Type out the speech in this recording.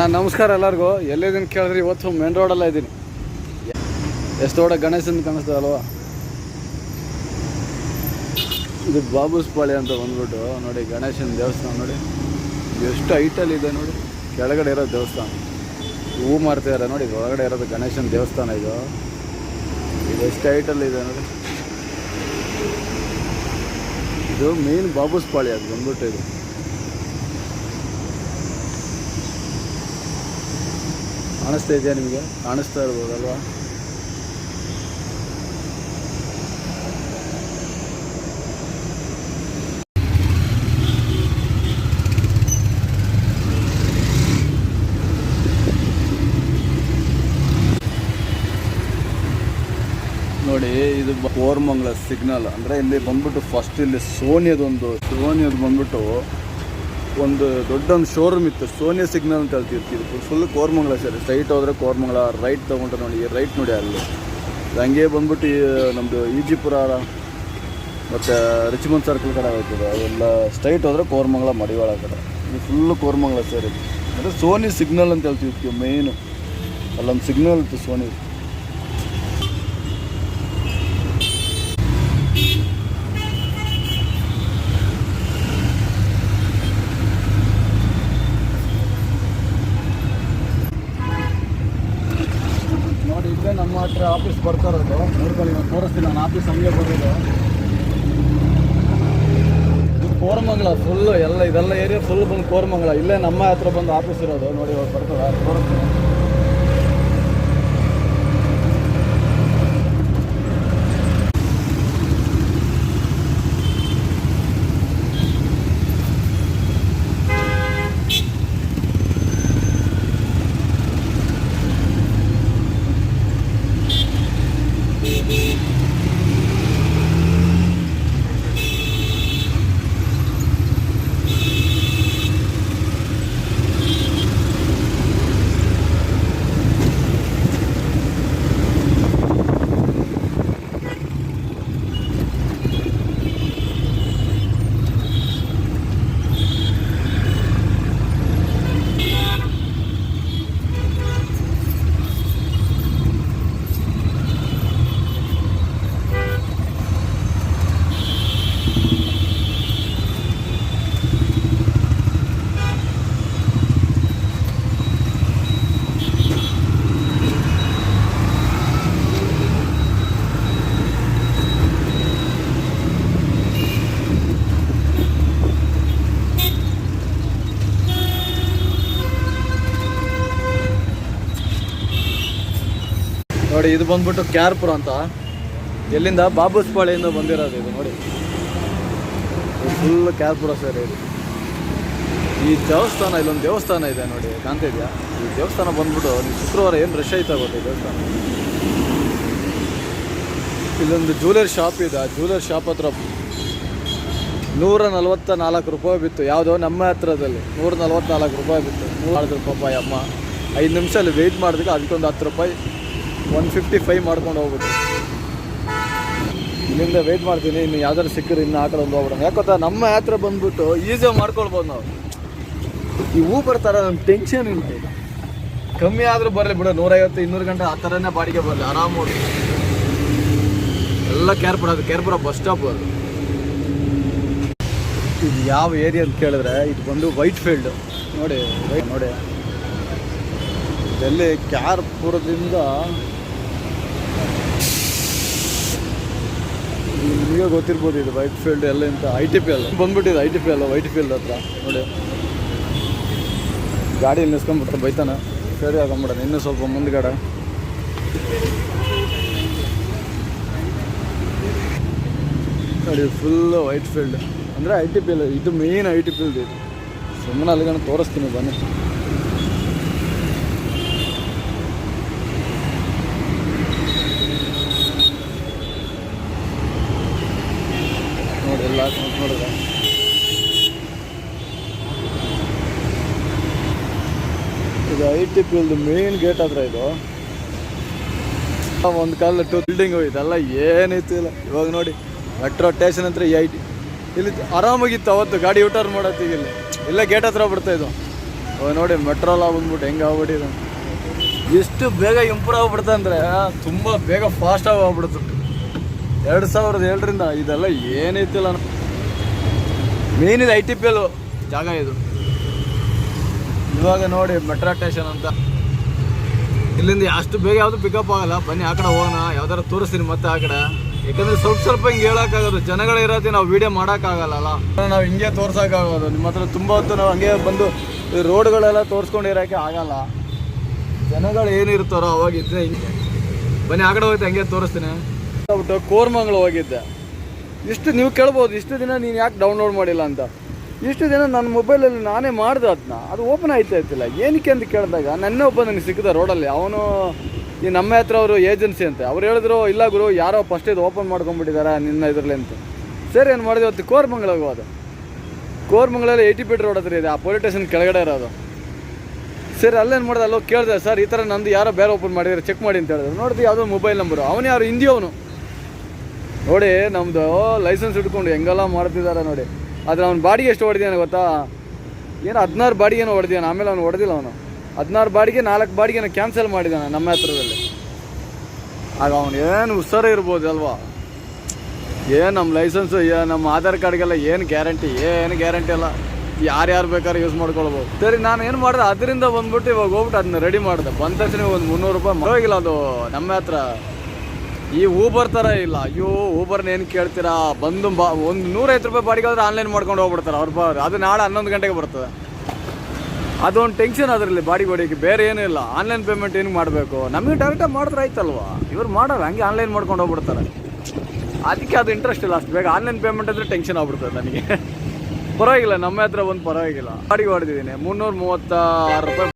ಅಣ್ಣ, ನಮಸ್ಕಾರ ಎಲ್ಲರಿಗೂ. ಎಲ್ಲಿದ್ದೀನಿ ಕೇಳಿದ್ರಿ ಇವತ್ತು ಮೇನ್ ರೋಡಲ್ಲ ಇದ್ದೀನಿ. ಎಷ್ಟು ದೊಡ್ಡ ಗಣೇಶನ್ ಕಾಣಿಸ್ತದಲ್ವಾ ಇದು ಬಾಬುಸ್ಪಾಳಿ ಅಂತ ಬಂದ್ಬಿಟ್ಟು, ನೋಡಿ ಗಣೇಶನ ದೇವಸ್ಥಾನ, ನೋಡಿ. ಎಷ್ಟು ಹೈಟಲ್ಲಿ ಇದೆ ನೋಡಿ. ಕೆಳಗಡೆ ಇರೋ ದೇವಸ್ಥಾನ. ಹೂ ಮಾಡ್ತಿದ್ದಾರೆ ನೋಡಿ. ಒಳಗಡೆ ಇರೋದು ಗಣೇಶನ ದೇವಸ್ಥಾನ ಇದು. ಇದು ಎಷ್ಟು ಹೈಟಲ್ಲಿ ಇದೆ ನೋಡಿ. ಇದು ಮೇನ್ ಬಾಬುಸ್ಪಾಳಿ ಅದು ಬಂದ್ಬಿಟ್ಟು ಇದು. ಕಾಣಿಸ್ತಾ ಇದೆಯಾ ನಿಮಗೆ? ಕಾಣಿಸ್ತಾ ಇರ್ಬೋದಲ್ವಾ? ನೋಡಿ, ಇದು ಕೋರ್ಮಂಗ್ಲ ಸಿಗ್ನಲ್ ಅಂದ್ರೆ ಇಲ್ಲಿ ಬಂದ್ಬಿಟ್ಟು ಫಸ್ಟ್ ಇಲ್ಲಿ ಸೋನಿಯದೊಂದು ಸೋನಿಯದು ಬಂದ್ಬಿಟ್ಟು ಒಂದು ದೊಡ್ಡ ಒಂದು ಶೋರೂಮ್ ಇತ್ತು. ಸೋನಿಯ ಸಿಗ್ನಲ್ ಅಂತ ಹೇಳ್ತಿರ್ತೀವಿ ಫುಲ್ ಕೋರ್ಮಂಗ್ಲ ಸರ್ ಸ್ಟ್ರೈಟ್ ಹೋದ್ರೆ ಕೋರ್ಮಂಗ್ಲ ರೈಟ್ ತೊಗೊಂಡ್ರೆ ನೋಡಿ ರೈಟ್ ನೋಡಿ ಅಲ್ಲಿ. ಹಂಗೆ ಬಂದ್ಬಿಟ್ಟು ನಮ್ಮದು ಈಜಿಪುರ ಮತ್ತು ರಿಚ್ಮಂಡ್ ಸರ್ಕಲ್ ಕಡೆ ಹೋಗ್ತದೆ. ಅವೆಲ್ಲ ಸ್ಟ್ರೈಟ್ ಹೋದ್ರೆ ಕೋರಮಂಗಲ, ಮಡಿವಾಳ ಕಡೆ. ಇದು ಫುಲ್ಲು ಕೋರಮಂಗಲ ಸರ್ ಇದು ಅಂದರೆ ಸೋನಿ ಸಿಗ್ನಲ್ ಅಂತ ಹೇಳ್ತಿರ್ತೀವಿ ಮೇಯ್ನು ಅಲ್ಲೊಂದು ಸಿಗ್ನಲ್ ಇತ್ತು ಸೋನಿ ನೋಡಿ ಇಲ್ಲೇ ನಮ್ಮ ಹತ್ರ ಆಫೀಸ್ ಬರ್ತಾ ಇರೋದು. ನೋಡ್ಕೊಳ್ಳಿ ನಾನು ತೋರಿಸ್ತೀನಿ, ನಾನು ಆಫೀಸ್ ಹಂಗೆ ಬರೋದು. ಇದು ಕೋರಮಂಗಲ ಫುಲ್ಲು ಎಲ್ಲ, ಇದೆಲ್ಲ ಏರಿಯಾ ಫುಲ್ ಬಂದು ಕೋರಮಂಗಲ. ಇಲ್ಲೇ ನಮ್ಮ ಹತ್ರ ಬಂದು ಆಫೀಸ್ ಇರೋದು. ನೋಡಿ, ಇವಾಗ ಬರ್ತದೆ ತೋರಿಸ್ತೀನಿ. ನೋಡಿ, ಇದು ಬಂದ್ಬಿಟ್ಟು ಕ್ಯಾರ್ಪುರ ಅಂತ. ಎಲ್ಲಿಂದ? ಬಾಬುಸ್ಪಾಳಿಯಿಂದ ಬಂದಿರೋದು ಇದು ನೋಡಿ. ಫುಲ್ ಕ್ಯಾರ್ಪುರ ಸರ್ ಇದು. ಈ ದೇವಸ್ಥಾನ, ಇಲ್ಲೊಂದು ದೇವಸ್ಥಾನ ಇದೆ ನೋಡಿ ಕಾಣ್ತಿದ್ಯಾ ಈ ದೇವಸ್ಥಾನ ಬಂದ್ಬಿಟ್ಟು ಶುಕ್ರವಾರ ಏನು ರಶ್ ಆಯ್ತಾ ಗೊತ್ತಾ ದೇವಸ್ಥಾನ? ಇಲ್ಲೊಂದು ಜ್ಯುವೆಲರ್ ಶಾಪ್ ಇದೆ, ಆ ಜ್ಯುವೆಲರ್ ಶಾಪ್ ಹತ್ರ ನೂರ ನಲ್ವತ್ತ ನಾಲ್ಕು ರೂಪಾಯಿ ಬಿತ್ತು, ಯಾವುದೋ ನಮ್ಮ ಹತ್ರದಲ್ಲಿ. ನೂರ ನಲ್ವತ್ನಾಲ್ಕು ರೂಪಾಯಿ ಬಿತ್ತು. ನೂರ ರೂಪಾಯಿ ಅಮ್ಮ, ಐದು ನಿಮಿಷ ಅಲ್ಲಿ ವೆಯ್ಟ್ ಮಾಡಿದಾಗ ಅದಕ್ಕೊಂದು ಹತ್ತು ರೂಪಾಯಿ ಒನ್ ಫಿಫ್ಟಿ ಫೈವ್ ಮಾಡ್ಕೊಂಡು ಹೋಗ್ಬಿಟ್ಟು ಇಲ್ಲಿಂದ ವೆಯ್ಟ್ ಮಾಡ್ತೀನಿ, ಇನ್ನು ಯಾವ್ದಾದ್ರು ಸಿಕ್ಕರೆ ಇನ್ನು ಆ ಕಡೆ ಒಂದು ಹೋಗ್ಬಿಡೋಣ. ಯಾಕೊತ್ತಾ ನಮ್ಮ ಹತ್ರ ಬಂದ್ಬಿಟ್ಟು ಈಸಿಯಾಗಿ ಮಾಡ್ಕೊಳ್ಬೋದು ನಾವು. ಈ ಊಬರ್ ಥರ ನಮ್ಮ ಟೆನ್ಷನ್ ಉಂಟು ಕಮ್ಮಿ ಆದರೂ ಬರಲಿ ಬಿಡೋ, ನೂರೈವತ್ತು, ಇನ್ನೂರು ಗಂಟೆ ಆ ಥರನೇ ಬಾಡಿಗೆ ಬರಲಿ ಆರಾಮ ಎಲ್ಲ ಕೇರ್ಪುರ ಅದು ಕೇರ್ಪುರ ಬಸ್ ಸ್ಟಾಪ್ ಅದು. ಇದು ಯಾವ ಏರಿಯಾ ಅಂತ ಕೇಳಿದ್ರೆ, ಇದು ಬಂದು ವೈಟ್ ಫೀಲ್ಡ್ ನೋಡಿ ನೋಡಿ. ಎಲ್ಲಿ ಕ್ಯಾರ್ಪುರದಿಂದ ನಿಮಗೆ ಗೊತ್ತಿರ್ಬೋದು ಇದು ವೈಟ್ ಫೀಲ್ಡ್ ಎಲ್ಲ ಇಂಥ ಐ ಟಿ ಪಿ ಎಲ್ ಬಂದ್ಬಿಟ್ಟಿದೆ I T P L Whitefield ಹತ್ರ. ನೋಡಿ. ಗಾಡಿ ನಿಲ್ಸ್ಕೊಂಡ್ಬಿಟ್ರೆ ಬೈತಾನೆ. ಸರಿ, ಹಾಕೊಂಬಿಡೋಣ. ಇನ್ನೂ ಸ್ವಲ್ಪ ಮುಂದ್ಗಡೆ. ನೋಡಿ ಫುಲ್ ವೈಟ್ ಫೀಲ್ಡ್. ಅಂದರೆ ಐ ಟಿ ಪಿ ಎಲ್ ಇದು ಮೇಯ್ನ್ ಐ ಟಿ ಫೀಲ್ಡ್ ಇದು ಸುಮ್ಮನೆ ಅಲ್ಲಿಗಣ ತೋರಿಸ್ತೀನಿ, ಬನ್ನಿ ನೋಡಿ ಎಲ್ಲ ನೋಡಿದ್ರೆ ಇದು I T P main gate ಹತ್ರ ಇದು. ಒಂದು ಕಾಲ ಟು ಬಿಲ್ಡಿಂಗು ಇದೆಲ್ಲ ಏನಿತ್ತು ಇಲ್ಲ. ಇವಾಗ ನೋಡಿ ಮೆಟ್ರೋ ಸ್ಟೇಷನ್ ಹತ್ರ ಐ ಟಿ ಇಲ್ಲಿ ಆರಾಮಾಗಿತ್ತು ಅವತ್ತು, ಗಾಡಿ ಯೂಟರ್ನ್ ಮಾಡತ್ತೀಗ ಇಲ್ಲಿ ಇಲ್ಲೇ ಗೇಟ್ ಹತ್ರ ಬಿಡ್ತಾ ಇದು ಇವಾಗ ನೋಡಿ ಮೆಟ್ರೋಲ ಬಂದ್ಬಿಟ್ಟು ಹೆಂಗೆ ಆಗ್ಬಿಟ್ಟಿದೆ. ಎಷ್ಟು ಬೇಗ ಇಂಪ್ರೂವ್ ಆಗ್ಬಿಡುತ್ತೆ ಅಂದರೆ, ತುಂಬ ಬೇಗ ಫಾಸ್ಟಾಗಿ ಹೋಗ್ಬಿಡ್ತು ಎರಡು ಸಾವಿರದ ಏಳರಿಂದ ಇದೆಲ್ಲ ಏನಿತ್ತಿಲ್ಲ. ಮೇನ್ ಇದು ಐ ಟಿ ಪಿ ಎಲ್ ಜಾಗ ಇದು. ಇವಾಗ ನೋಡಿ ಮೆಟ್ರೋ ಸ್ಟೇಷನ್ ಅಂತ. ಇಲ್ಲಿಂದ ಅಷ್ಟು ಬೇಗ ಯಾವುದು ಪಿಕಪ್ ಆಗಲ್ಲ. ಬನ್ನಿ ಆ ಕಡೆ ಹೋಗೋಣ. ಯಾವ್ದಾರು ತೋರಿಸ್ತೀನಿ ಮತ್ತೆ ಆ ಕಡೆ. ಯಾಕಂದ್ರೆ ಸ್ವಲ್ಪ ಸ್ವಲ್ಪ ಹಿಂಗೆ ಹೇಳೋಕ್ಕಾಗೋದು ಜನಗಳು ಇರೋದೇ ನಾವು ವಿಡಿಯೋ ಮಾಡೋಕ್ಕಾಗಲ್ಲ ನಾವು ಹಿಂಗೆ ತೋರ್ಸೋಕ್ಕಾಗೋದು. ನಿಮ್ಮ ಹತ್ರ ತುಂಬ ಹೊತ್ತು ನಾವು ಹಂಗೆ ಬಂದು ರೋಡ್ಗಳೆಲ್ಲ ತೋರಿಸ್ಕೊಂಡಿರೋಕ್ಕೆ ಆಗಲ್ಲ. ಜನಗಳು ಏನಿರ್ತಾರೋ ಅವಾಗ ಇದ್ರೆ ಹಿಂಗೆ. ಬನ್ನಿ ಆ ಕಡೆ ಹೋಗ್ತಾ ಹಂಗೆ ತೋರಿಸ್ತೀನಿ. ಕೋರ್ಮಂಗ್ಳು ಹೋಗಿದ್ದೆ. ಇಷ್ಟು ನೀವು ಕೇಳ್ಬೋದು. ಇಷ್ಟು ದಿನ ನೀನು ಯಾಕೆ ಡೌನ್ಲೋಡ್ ಮಾಡಿಲ್ಲ ಅಂತ? ಇಷ್ಟು ದಿನ ನನ್ನ ಮೊಬೈಲಲ್ಲಿ ನಾನೇ ಮಾಡಿದೆ ಅದನ್ನ ಅದು ಓಪನ್ ಆಯ್ತಾ ಇರ್ತಿಲ್ಲ. ಏನಕ್ಕೆ ಅಂತ ಕೇಳಿದಾಗ ನನ್ನೇ ಒಬ್ಬ ನನಗೆ ಸಿಕ್ಕಿದ ರೋಡಲ್ಲಿ ಅವನು ಈ ನಮ್ಮ ಹತ್ರ ಅವರು ಏಜೆನ್ಸಿ ಅಂತೆ. ಅವ್ರು ಹೇಳಿದ್ರು, ಇಲ್ಲ ಗುರು, ಯಾರೋ ಫಸ್ಟ್ ಇದು ಓಪನ್ ಮಾಡ್ಕೊಂಡ್ಬಿಟ್ಟಿದ್ದಾರೆ ನಿನ್ನ ಇದರಲ್ಲಿ ಅಂತ. ಸರ್, ಏನು ಮಾಡಿದೆ? ಅವತ್ತು ಕೋರ್ಮಂಗ್ಳಿಗೆ ಹೋದೆ. ಕೋರ್ಮಂಗ್ಳಲ್ಲಿ ಏಯ್ಟಿ ಫೀಟ್ ರೋಡ್ ಹತ್ರ ಇದೆ. ಆ ಪೊಲೀಸ್ ಸ್ಟೇಷನ್ ಕೆಳಗಡೆ ಇರೋದು. ಸರ್, ಅಲ್ಲೇನು ಮಾಡಿದೆ? ಅಲ್ಲೋ ಕೇಳಿದೆ, ಸರ್, ಈ ಥರ ನಂದು ಯಾರೋ ಬೇರೆ ಓಪನ್ ಮಾಡಿದ್ರೆ ಚೆಕ್ ಮಾಡಿ ಅಂತ ಹೇಳಿದ್ರು. ನೋಡಿದ್ವಿ ಯಾವುದೋ ಮೊಬೈಲ್ ನಂಬರು ಅವನು ಯಾರು? ಹಿಂದಿ ಅವನು ನೋಡಿ ನಮ್ಮದು ಲೈಸೆನ್ಸ್ ಹಿಡ್ಕೊಂಡು ಹೆಂಗೆಲ್ಲ ಮಾಡ್ತಿದ್ದಾರೆ ನೋಡಿ. ಆದರೆ ಅವ್ನ ಬಾಡಿಗೆ ಎಷ್ಟು ಹೊಡೆದಿಯಾನ ಗೊತ್ತಾ? ಏನು ಹದಿನಾರು ಬಾಡಿಗೆನೋ ಹೊಡೆದಿಯಾನ ಆಮೇಲೆ ಅವ್ನು ಹೊಡೆದಿಲ್ಲ ಅವನು. ಹದಿನಾರು ಬಾಡಿಗೆ, ನಾಲ್ಕು ಬಾಡಿಗೆನ ಕ್ಯಾನ್ಸಲ್ ಮಾಡಿದಾನೆ ನಮ್ಮ ಹತ್ರದಲ್ಲಿ. ಆಗ ಅವನು ಏನು ಹುಷಾರ ಇರ್ಬೋದು ಅಲ್ವಾ? ಏನು ನಮ್ಮ ಲೈಸೆನ್ಸು ನಮ್ಮ ಆಧಾರ್ ಕಾರ್ಡ್ಗೆಲ್ಲ ಏನು ಗ್ಯಾರಂಟಿ ಏನು ಗ್ಯಾರಂಟಿ ಇಲ್ಲ ಯಾರ್ಯಾರು ಬೇಕಾದ್ರೆ ಯೂಸ್ ಮಾಡ್ಕೊಳ್ಬೋದು. ಸರಿ, ನಾನು ಏನು ಮಾಡಿದೆ? ಅದರಿಂದ ಬಂದ್ಬಿಟ್ಟು ಇವಾಗ ಹೋಗ್ಬಿಟ್ಟು ಅದನ್ನ ರೆಡಿ ಮಾಡಿದೆ. ಬಂದ ತಕ್ಷಣ ಒಂದು ಮುನ್ನೂರು ರೂಪಾಯಿ ಮರೋಗಿಲ್ಲ ಅದು ನಮ್ಮ ಹತ್ರ. ಈ ಊಬರ್ ಥರ ಇಲ್ಲ. ಅಯ್ಯೋ ಊಬರ್ನ ಏನು ಕೇಳ್ತೀರಾ? ಬಂದು ಬಾ, ಒಂದು ನೂರೈವತ್ತು ರೂಪಾಯಿ ಬಾಡಿಗೆ ಆದ್ರೆ ಆನ್ಲೈನ್ ಮಾಡ್ಕೊಂಡು ಹೋಗ್ಬಿಡ್ತಾರೆ. ಅವ್ರ ಅದು ನಾಳೆ ಹನ್ನೊಂದು ಗಂಟೆಗೆ ಬರ್ತದೆ. ಅದೊಂದು ಟೆನ್ಷನ್ ಅದರಲ್ಲಿ ಬಾಡಿಗೆ ಹೊಡಿಯೋಕ್ಕೆ ಬೇರೆ ಏನೂ ಇಲ್ಲ. ಆನ್ಲೈನ್ ಪೇಮೆಂಟ್ ಏನು ಮಾಡಬೇಕು? ನಮಗೆ ಡೈರೆಕ್ಟಾಗಿ ಮಾಡಿದ್ರೆ ಆಯ್ತಲ್ವಾ? ಇವ್ರು ಮಾಡಲ್ಲ, ಹಂಗೆ ಆನ್ಲೈನ್ ಮಾಡ್ಕೊಂಡು ಹೋಗ್ಬಿಡ್ತಾರೆ. ಅದಕ್ಕೆ ಅದು ಇಂಟ್ರೆಸ್ಟ್ ಇಲ್ಲ ಅಷ್ಟು ಬೇಗ. ಆನ್ಲೈನ್ ಪೇಮೆಂಟ್ ಅಂದರೆ ಟೆನ್ಷನ್ ಆಗ್ಬಿಡ್ತದೆ ನನಗೆ. ಪರವಾಗಿಲ್ಲ, ನಮ್ಮ ಹತ್ರ ಒಂದು ಪರವಾಗಿಲ್ಲ. ಬಾಡಿಗೆ ಹೊಡೆದಿದ್ದೀನಿ. ಮುನ್ನೂರು ಮೂವತ್ತಾರು ರೂಪಾಯಿ